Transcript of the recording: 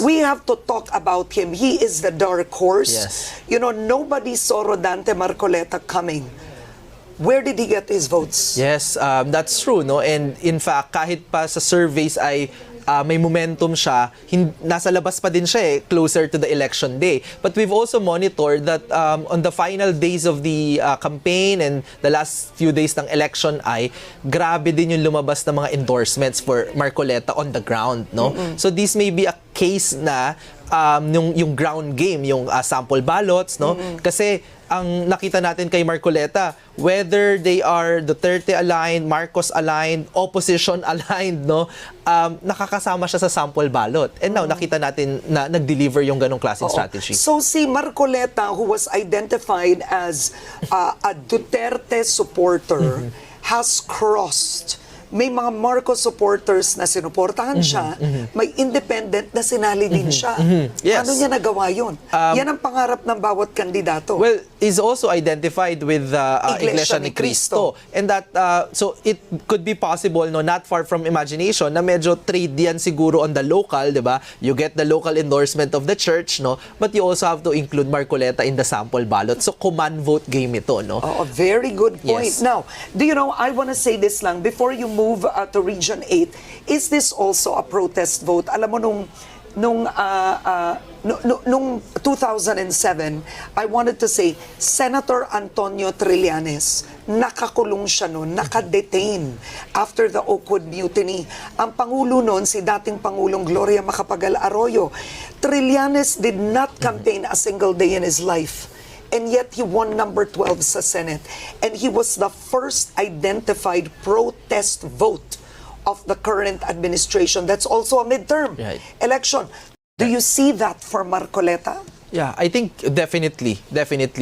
we have to talk about him. He is the dark horse. Yes. You know, nobody saw Rodante Marcoleta coming. Where did he get his votes? Yes, um, that's true, no? And in fact, kahit pa sa surveys ay ah, may momentum siya, hin- nasa labas pa din siya eh, closer to the election day. But we've also monitored that um, on the final days of the ah, campaign and the last few days ng election ay grabe din yung lumabas ng mga endorsements for Marcoleta on the ground, no? So this may be a case na um, yung, yung ground game, yung ah, sample ballots, no? Kasi ang nakita natin kay Marcoleta, whether they are Duterte aligned, Marcos aligned, opposition aligned, no, um, nakakasama siya sa sample ballot. And now, nakita natin na nag-deliver yung ganong klaseng Oo. strategy. So si Marcoleta, who was identified as uh, a Duterte supporter, Mm-hmm. has crossed. May mga Marcos supporters na sinuportahan siya, may independent na sinali din siya. Mm-hmm. Yes. Um, Ano niya nagawa yun? Yan ang pangarap ng bawat kandidato. Well, is also identified with the uh, Iglesia Iglesia, ni ni Cristo. And that, uh, so it could be possible, no, not far from imagination, na medyo trade yan siguro on the local, di ba? You get the local endorsement of the church, no? But you also have to include Marcoleta in the sample ballot. So, command vote game ito, no? Oh, a very good point. Yes. Now, do you know, I want to say this lang, before you move uh, to Region 8, is this also a protest vote? Alam mo, nung, nung, uh, uh, nu- nu- nung 2007, I wanted to say, Senator Antonio Trillanes, nakakulong siya noon, nakadetain after the Oakwood Mutiny. Ang Pangulo noon, si dating Pangulong Gloria Macapagal Arroyo. Trillanes did not campaign a single day in his life and yet he won number 12 sa Senate. And he was the first identified protest vote of the current administration. That's also a midterm Right. election. Do you see that for Marcoleta? Yeah, I think definitely, definitely.